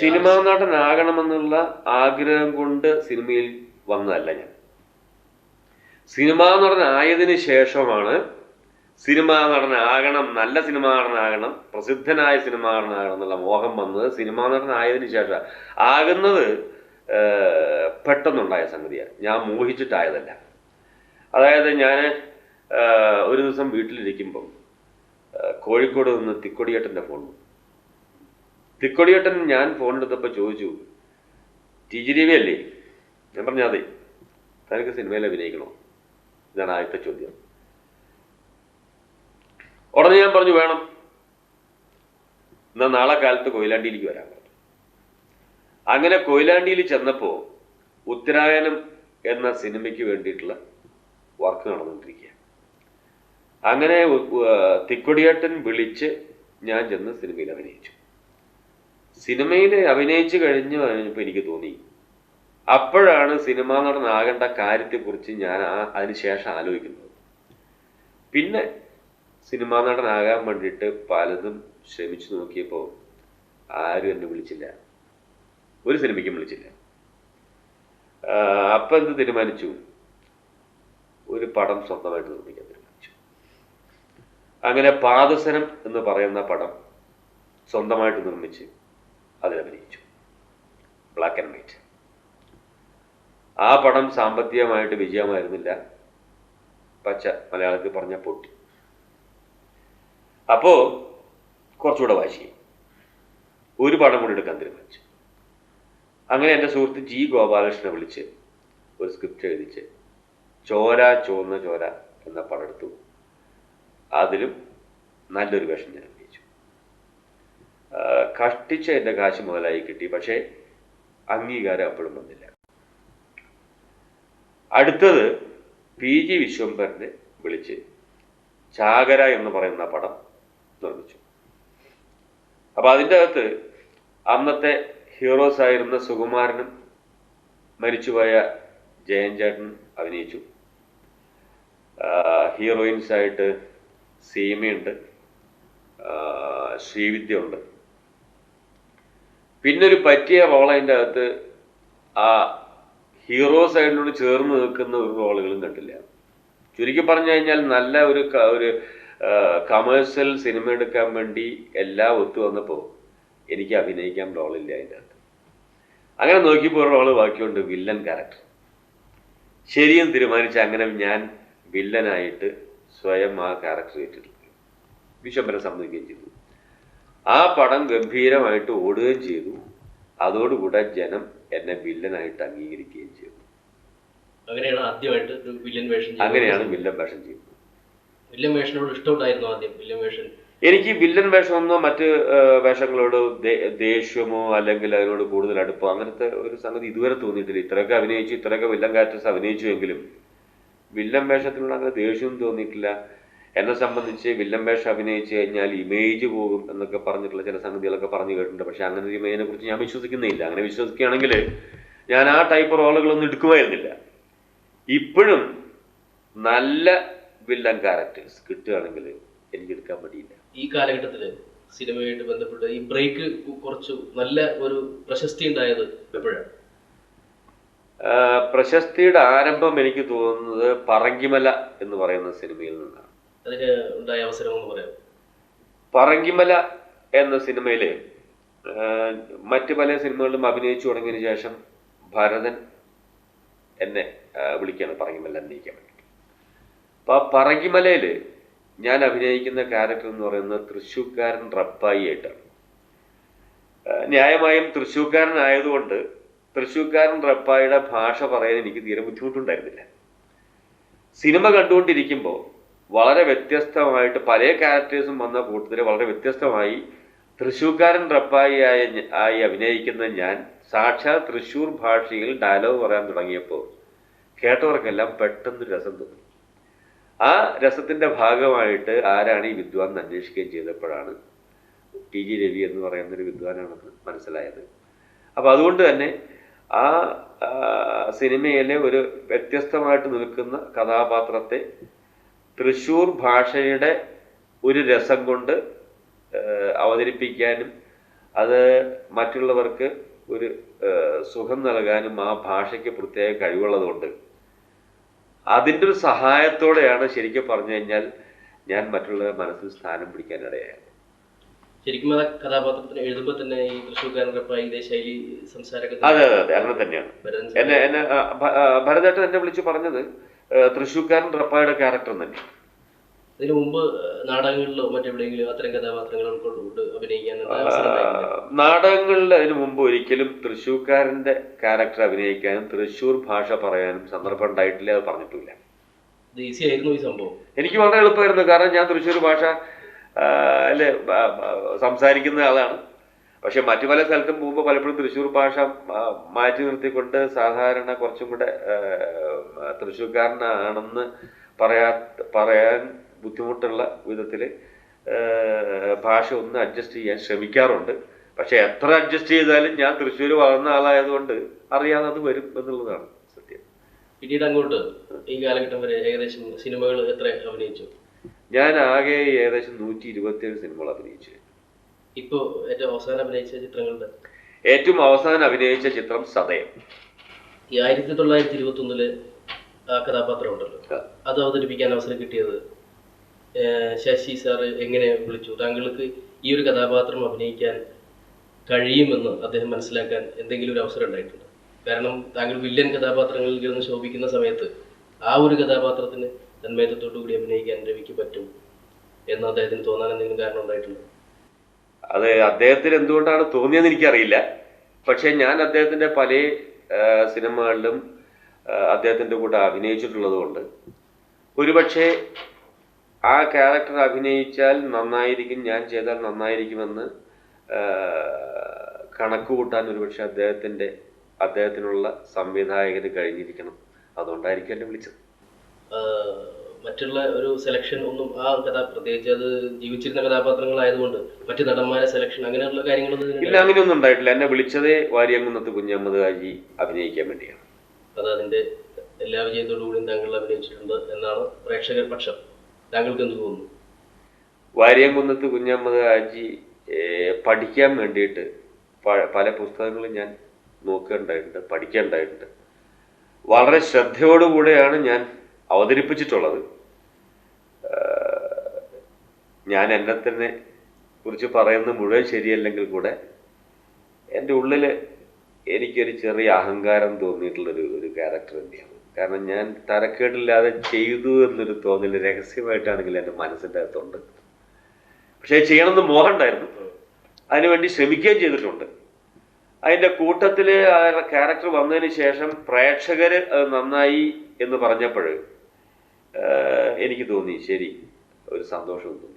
Cinema നടനാകണമെന്നുള്ള ആഗ്രഹം കൊണ്ട് സിനിമയിൽ വന്നതല്ല ഞാൻ. സിനിമാ നടനായതിനു ശേഷമാണ് സിനിമാ നടനാകണം നല്ല സിനിമാ നടനാകണം പ്രസിദ്ധനായ സിനിമാ നടനാകണം എന്നുള്ള മോഹം വന്നത് സിനിമാ നടനായതിനു ശേഷം ആകുന്നത് പെട്ടെന്നുണ്ടായ സംഗതിയാണ്. ഞാൻ മോഹിച്ചിട്ടായതല്ല. അതായത് ഞാൻ ഒരു ദിവസം വീട്ടിലിരിക്കുമ്പം കോഴിക്കോട് നിന്ന് തിക്കൊടിയേട്ടന്റെ ഫോൺ വന്നു. തിക്കൊടിയേട്ടൻ ഞാൻ ഫോൺ എടുത്തപ്പോൾ ചോദിച്ചു ടി ജി രവി അല്ലേ? ഞാൻ പറഞ്ഞു അതെ തനിക്ക് സിനിമയിൽ അഭിനയിക്കണോ? ഇതാണ് ആദ്യത്തെ ചോദ്യം. ഉടനെ ഞാൻ പറഞ്ഞു വേണം. എന്നാൽ നാളെ കാലത്ത് കൊയിലാണ്ടിയിലേക്ക് വരാൻ പറഞ്ഞു. അങ്ങനെ കൊയിലാണ്ടിയിൽ ചെന്നപ്പോൾ ഉത്തരായനം എന്ന സിനിമയ്ക്ക് വേണ്ടിയിട്ടുള്ള വർക്ക് നടന്നുകൊണ്ടിരിക്കുക അങ്ങനെ തിക്കൊടിയേട്ടൻ വിളിച്ച് ഞാൻ ചെന്ന് സിനിമയിൽ അഭിനയിച്ചു. സിനിമയിൽ അഭിനയിച്ചു കഴിഞ്ഞു കഴിഞ്ഞപ്പോൾ എനിക്ക് തോന്നി. അപ്പോഴാണ് സിനിമ നടനാകേണ്ട കാര്യത്തെക്കുറിച്ച് ഞാൻ ആ അതിനുശേഷം ആലോചിക്കുന്നത്. പിന്നെ സിനിമാ നടനാകാൻ വേണ്ടിയിട്ട് പലതും ശ്രമിച്ചു നോക്കിയപ്പോൾ ആരും എന്നെ വിളിച്ചില്ല. ഒരു സിനിമയ്ക്കും വിളിച്ചില്ല. അപ്പം എന്ത് തീരുമാനിച്ചു? ഒരു പടം സ്വന്തമായിട്ട് നിർമ്മിക്കാൻ തീരുമാനിച്ചു. അങ്ങനെ പാദസനം എന്ന് പറയുന്ന പടം സ്വന്തമായിട്ട് നിർമ്മിച്ച് അതിലഭിനയിച്ചു. ബ്ലാക്ക് ആൻഡ് വൈറ്റ് ആ പടം സാമ്പത്തികമായിട്ട് വിജയമായിരുന്നില്ല. പച്ച മലയാളത്തിൽ പറഞ്ഞ പൊട്ടി. അപ്പോ കുറച്ചുകൂടെ വാശി. ഒരു പടം കൂടി എടുക്കാൻ തീരുമാനിച്ചു. അങ്ങനെ എന്റെ സുഹൃത്ത് ജി ഗോപാലകൃഷ്ണനെ വിളിച്ച് ഒരു സ്ക്രിപ്റ്റ് എഴുതിച്ച് ചോര ചുവന്ന ചോര എന്ന പടം എടുത്തു. അതിലും നല്ലൊരു വേഷം ഞാൻ കഷ്ടിച്ച് എന്റെ കാശ് മുതലായി കിട്ടി. പക്ഷേ അംഗീകാരം അപ്പോഴും വന്നില്ല. അടുത്തത് പി ജി വിശ്വംഭരനെ വിളിച്ച് ചാകര എന്ന് പറയുന്ന പടം നിർമ്മിച്ചു. അപ്പൊ അതിന്റെ അകത്ത് അന്നത്തെ ഹീറോസ് ആയിരുന്ന സുകുമാരനും മരിച്ചുപോയ ജയൻ ചേട്ടൻ അഭിനയിച്ചു. ഹീറോയിൻസ് ആയിട്ട് സീമയുണ്ട്. ശ്രീവിദ്യ ഉണ്ട് പിന്നെ ഒരു പറ്റിയ റോൾ അതിന്റെ അകത്ത് ആ ഹീറോ സൈഡിനോട് ചേർന്ന് നിൽക്കുന്ന ഒരു റോളുകളും കണ്ടില്ല. ചുരുക്കി പറഞ്ഞു കഴിഞ്ഞാൽ നല്ല ഒരു ഒരു കമേഴ്ഷ്യൽ സിനിമ എടുക്കാൻ വേണ്ടി എല്ലാം ഒത്തു വന്നപ്പോൾ എനിക്ക് അഭിനയിക്കാൻ റോളില്ല അതിന്റെ അകത്ത്. അങ്ങനെ നോക്കിയപ്പോൾ റോൾ ബാക്കിയുണ്ട് വില്ലൻ ക്യാരക്ടർ ശരിയും തീരുമാനിച്ച് അങ്ങനെ ഞാൻ വില്ലനായിട്ട് സ്വയം ആ ക്യാരക്ടർ ഏറ്റെടുക്കുകയും വിശ്വംബരം സമ്മതിക്കുകയും ചെയ്തു. ആ പടം ഗംഭീരമായിട്ട് ഓടുകയും ചെയ്തു. അതോടുകൂടെ ജനം എന്നെ വില്ലനായിട്ട് അംഗീകരിക്കുകയും ചെയ്തു. അങ്ങനെയാണ് ആദ്യമായിട്ട് വില്ലൻ വേഷം. അങ്ങനെയാണ് വില്ലൻ വേഷം ചെയ്യുന്നത്. വില്ലൻ വേഷനോട് ഇഷ്ടമുണ്ടായിരുന്നു ആദ്യം വില്ലൻ വേഷം? എനിക്ക് വില്ലൻ വേഷമൊന്നോ മറ്റ് വേഷങ്ങളോട് ദേഷ്യമോ അല്ലെങ്കിൽ അതിനോട് കൂടുതൽ അടുപ്പോ അങ്ങനത്തെ ഒരു സംഗതി ഇതുവരെ തോന്നിയിട്ടില്ല. ഇത്രയൊക്കെ അഭിനയിച്ചു ഇത്രയൊക്കെ വില്ലൻ കാറ്റസ് അഭിനയിച്ചു എങ്കിലും വില്ലൻ വേഷത്തിനോട് അങ്ങനെ ദേഷ്യവും തോന്നിയിട്ടില്ല. എന്നെ സംബന്ധിച്ച് വില്ലൻ വേഷം അഭിനയിച്ചു കഴിഞ്ഞാൽ ഇമേജ് പോകും എന്നൊക്കെ പറഞ്ഞിട്ടുള്ള ചില സംഗതികളൊക്കെ പറഞ്ഞു കേട്ടിട്ടുണ്ട്. പക്ഷെ അങ്ങനെ ഒരു ഇമേജിനെ കുറിച്ച് ഞാൻ വിശ്വസിക്കുന്നില്ല. അങ്ങനെ വിശ്വസിക്കുകയാണെങ്കിൽ ഞാൻ ആ ടൈപ്പ് റോളുകളൊന്നും എടുക്കുമായിരുന്നില്ല. ഇപ്പോഴും നല്ല വില്ലൻ ക്യാരക്ടേഴ്സ് കിട്ടുകയാണെങ്കിൽ എനിക്ക് എടുക്കാൻ പറ്റിയില്ല ഈ കാലഘട്ടത്തിൽ സിനിമയായിട്ട് ബന്ധപ്പെട്ട് ഈ ബ്രേക്ക് കുറച്ച് നല്ല ഒരു പ്രശസ്തി ഉണ്ടായത് എപ്പോഴാണ്? പ്രശസ്തിയുടെ ആരംഭം എനിക്ക് തോന്നുന്നത് പറങ്കിമല എന്ന് പറയുന്ന സിനിമയിൽ നിന്നാണ്. ഉണ്ടായ അവസരം പറയാം പറങ്കിമല എന്ന സിനിമയിൽ മറ്റ് പല സിനിമകളിലും അഭിനയിച്ചു തുടങ്ങിയതിനു ശേഷം ഭരതൻ എന്നെ വിളിക്കുകയാണ് പറങ്കിമല അഭിനയിക്കാൻ വേണ്ടി അപ്പൊ ആ പറങ്കിമലയിൽ ഞാൻ അഭിനയിക്കുന്ന ക്യാരക്ടർ എന്ന് പറയുന്നത് തൃശ്ശൂർക്കാരൻ റപ്പായി ആയിട്ടാണ്. ന്യായമായും തൃശ്ശൂർക്കാരൻ ആയതുകൊണ്ട് തൃശ്ശൂർക്കാരൻ റപ്പായിയുടെ ഭാഷ പറയാൻ എനിക്ക് തീരെ ബുദ്ധിമുട്ടുണ്ടായിരുന്നില്ല. സിനിമ കണ്ടുകൊണ്ടിരിക്കുമ്പോൾ വളരെ വ്യത്യസ്തമായിട്ട് പല ക്യാരക്ടേഴ്സും വന്ന കൂട്ടത്തിൽ വളരെ വ്യത്യസ്തമായി തൃശ്ശൂർക്കാരൻ റപ്പായി ആയ ആയി അഭിനയിക്കുന്ന ഞാൻ സാക്ഷാത് തൃശ്ശൂർ ഭാഷയിൽ ഡയലോഗ് പറയാൻ തുടങ്ങിയപ്പോൾ കേട്ടവർക്കെല്ലാം പെട്ടെന്ന് രസം തോന്നി. ആ രസത്തിന്റെ ഭാഗമായിട്ട് ആരാണ് ഈ വിദ്വാൻ അന്വേഷിക്കുകയും ചെയ്തപ്പോഴാണ് ടി ജി രവി എന്ന് പറയുന്ന ഒരു വിദ്വാനാണെന്ന് മനസ്സിലായത്. അപ്പൊ അതുകൊണ്ട് തന്നെ ആ, സിനിമയിലെ ഒരു വ്യത്യസ്തമായിട്ട് നിൽക്കുന്ന കഥാപാത്രത്തെ തൃശ്ശൂർ ഭാഷയുടെ ഒരു രസം കൊണ്ട് അവതരിപ്പിക്കാനും അത് മറ്റുള്ളവർക്ക് ഒരു സുഖം നൽകാനും ആ ഭാഷയ്ക്ക് പ്രത്യേക കഴിവുള്ളതുകൊണ്ട്. അതിന്റെ ഒരു സഹായത്തോടെയാണ് ശരിക്കും പറഞ്ഞു കഴിഞ്ഞാൽ ഞാൻ മറ്റുള്ളവരെ മനസ്സിൽ സ്ഥാനം പിടിക്കാനിടയായത് ശരിക്കും ആ കഥാപാത്രത്തിന് എഴുതുമ്പോൾ തന്നെ ഈ തൃശ്ശൂർക്കാരൻ റപ്പായി ഇതേ ശൈലി സംസാരമൊക്കെ അതെ അതെ അതെ അങ്ങനെ തന്നെയാണ്. എന്നെ എന്നെ ഭരതേട്ടൻ എന്നെ വിളിച്ച് പറഞ്ഞത് തൃശ്ശൂർക്കാരൻ റപ്പായുടെ ക്യാരക്ടർ തന്നെ ഇതിനു മുമ്പ് നാടകങ്ങളിലോ മറ്റെവിടെയെങ്കിലും അത്തരം കഥാപാത്രങ്ങൾ അഭിനയിക്കാൻ നാടകങ്ങളിൽ അതിനു മുമ്പ് ഒരിക്കലും തൃശ്ശൂർക്കാരന്റെ ക്യാരക്ടർ അഭിനയിക്കാനും തൃശ്ശൂർ ഭാഷ പറയാനും സന്ദർഭം ഉണ്ടായിട്ടില്ല അത് പറഞ്ഞിട്ടില്ല. ഈസി ആയിരുന്നു ഈ സംഭവം. എനിക്ക് വളരെ എളുപ്പമായിരുന്നു. കാരണം ഞാൻ തൃശ്ശൂർ ഭാഷ അല്ലേ? സംസാരിക്കുന്ന ആളാണ്. പക്ഷെ മറ്റു പല സ്ഥലത്തും പോകുമ്പോൾ പലപ്പോഴും തൃശ്ശൂർ ഭാഷ മാറ്റി നിർത്തിക്കൊണ്ട് സാധാരണ കുറച്ചും കൂടെ തൃശ്ശൂർക്കാരനാണെന്ന് പറയാ പറയാൻ ബുദ്ധിമുട്ടുള്ള വിധത്തിൽ ഭാഷ ഒന്ന് അഡ്ജസ്റ്റ് ചെയ്യാൻ ശ്രമിക്കാറുണ്ട്. പക്ഷെ എത്ര അഡ്ജസ്റ്റ് ചെയ്താലും ഞാൻ തൃശ്ശൂർ വളർന്ന ആളായതുകൊണ്ട് അറിയാതെ അത് വരും എന്നുള്ളതാണ് സത്യം. പിന്നീട് അങ്ങോട്ട് ഈ കാലഘട്ടം വരെ ഏകദേശം സിനിമകൾ എത്ര അഭിനയിച്ചു? ഞാൻ ആകെ ഏകദേശം നൂറ്റി ഇരുപത്തിയേഴ് സിനിമകൾ അഭിനയിച്ചു ഇപ്പോ ഏറ്റവും അവസാനം അഭിനയിച്ച ചിത്രങ്ങളുടെ ഏറ്റവും അവസാനം അഭിനയിച്ച ചിത്രം സതയം. ഈ ആയിരത്തി തൊള്ളായിരത്തി ഇരുപത്തി ഒന്നിൽ ആ കഥാപാത്രം ഉണ്ടല്ലോ. അത് അവതരിപ്പിക്കാൻ അവസരം കിട്ടിയത് ശശി സാറ് എങ്ങനെ വിളിച്ചു? താങ്കൾക്ക് ഈ ഒരു കഥാപാത്രം അഭിനയിക്കാൻ കഴിയുമെന്ന് അദ്ദേഹം മനസ്സിലാക്കാൻ എന്തെങ്കിലും ഒരു അവസരം ഉണ്ടായിട്ടുണ്ട്? കാരണം താങ്കൾ വില്ലൻ കഥാപാത്രങ്ങളിൽ കിടന്ന് ശോഭിക്കുന്ന സമയത്ത് ആ ഒരു കഥാപാത്രത്തിന് തന്മയത്വത്തോടു കൂടി അഭിനയിക്കാൻ രവിക്ക് പറ്റും എന്ന് അദ്ദേഹത്തിന് തോന്നാൻ എന്തെങ്കിലും കാരണം ഉണ്ടായിട്ടുണ്ട്? അത് അദ്ദേഹത്തിന് എന്തുകൊണ്ടാണ് തോന്നിയെന്ന് എനിക്കറിയില്ല. പക്ഷേ ഞാൻ അദ്ദേഹത്തിന്റെ പല സിനിമകളിലും അദ്ദേഹത്തിന്റെ കൂടെ അഭിനയിച്ചിട്ടുള്ളത് കൊണ്ട്. ഒരുപക്ഷെ ആ ക്യാരക്ടർ അഭിനയിച്ചാൽ നന്നായിരിക്കും ഞാൻ ചെയ്താൽ നന്നായിരിക്കുമെന്ന് കണക്ക് കൂട്ടാൻ ഒരുപക്ഷെ അദ്ദേഹത്തിന്റെ അദ്ദേഹത്തിനുള്ള സംവിധായകന് കഴിഞ്ഞിരിക്കണം. അതുകൊണ്ടായിരിക്കും എന്നെ വിളിച്ചത്. മറ്റുള്ള ഒരു സെലക്ഷൻ ഒന്നും ആ കഥ പ്രത്യേകിച്ച് അത് ജീവിച്ചിരുന്ന കഥാപാത്രങ്ങളായതുകൊണ്ട് മറ്റു നടന്മാരെ സെലക്ഷൻ അങ്ങനെയുള്ള കാര്യങ്ങളൊന്നും ഇല്ല അങ്ങനെയൊന്നും ഉണ്ടായിട്ടില്ല. എന്നെ വിളിച്ചതേ വാര്യംകുന്നത്ത് കുഞ്ഞമ്മദ് ഹാജി അഭിനയിക്കാൻ വേണ്ടിയാണ്. അത് അതിന്റെ എല്ലാ വിജയത്തോടുകൂടി താങ്കൾ അഭിനയിച്ചിട്ടുണ്ട് എന്നാണ് പ്രേക്ഷകർ പക്ഷം താങ്കൾക്ക് എന്ത് തോന്നുന്നു? വാര്യംകുന്നത്ത് കുഞ്ഞമ്മദ് ഹാജി പഠിക്കാൻ വേണ്ടിയിട്ട് പല പുസ്തകങ്ങളും ഞാൻ നോക്കുകയുണ്ടായിട്ടുണ്ട് പഠിക്കുകയുണ്ടായിട്ടുണ്ട് വളരെ ശ്രദ്ധയോടുകൂടെയാണ് ഞാൻ അവതരിപ്പിച്ചിട്ടുള്ളത്. ഞാൻ എന്നെ തന്നെ കുറിച്ച് പറയുന്നത് മുഴുവൻ ശരിയല്ലെങ്കിൽ കൂടെ എന്റെ ഉള്ളിൽ എനിക്കൊരു ചെറിയ അഹങ്കാരം തോന്നിയിട്ടുള്ളൊരു ഒരു ക്യാരക്ടർ തന്നെയാണ്. കാരണം ഞാൻ തരക്കേടില്ലാതെ ചെയ്തു എന്നൊരു തോന്നൽ രഹസ്യമായിട്ടാണെങ്കിൽ എന്റെ മനസ്സിന്റെ അകത്തുണ്ട്. പക്ഷേ ചെയ്യണമെന്ന് മോഹം ഉണ്ടായിരുന്നു അതിനുവേണ്ടി ശ്രമിക്കുകയും ചെയ്തിട്ടുണ്ട്. അതിന്റെ കൂട്ടത്തിൽ ആ ക്യാരക്ടർ വന്നതിന് ശേഷം പ്രേക്ഷകർ അത് നന്നായി എന്ന് പറഞ്ഞപ്പോൾ എനിക്ക് തോന്നി ശരി ഒരു സന്തോഷം തോന്നി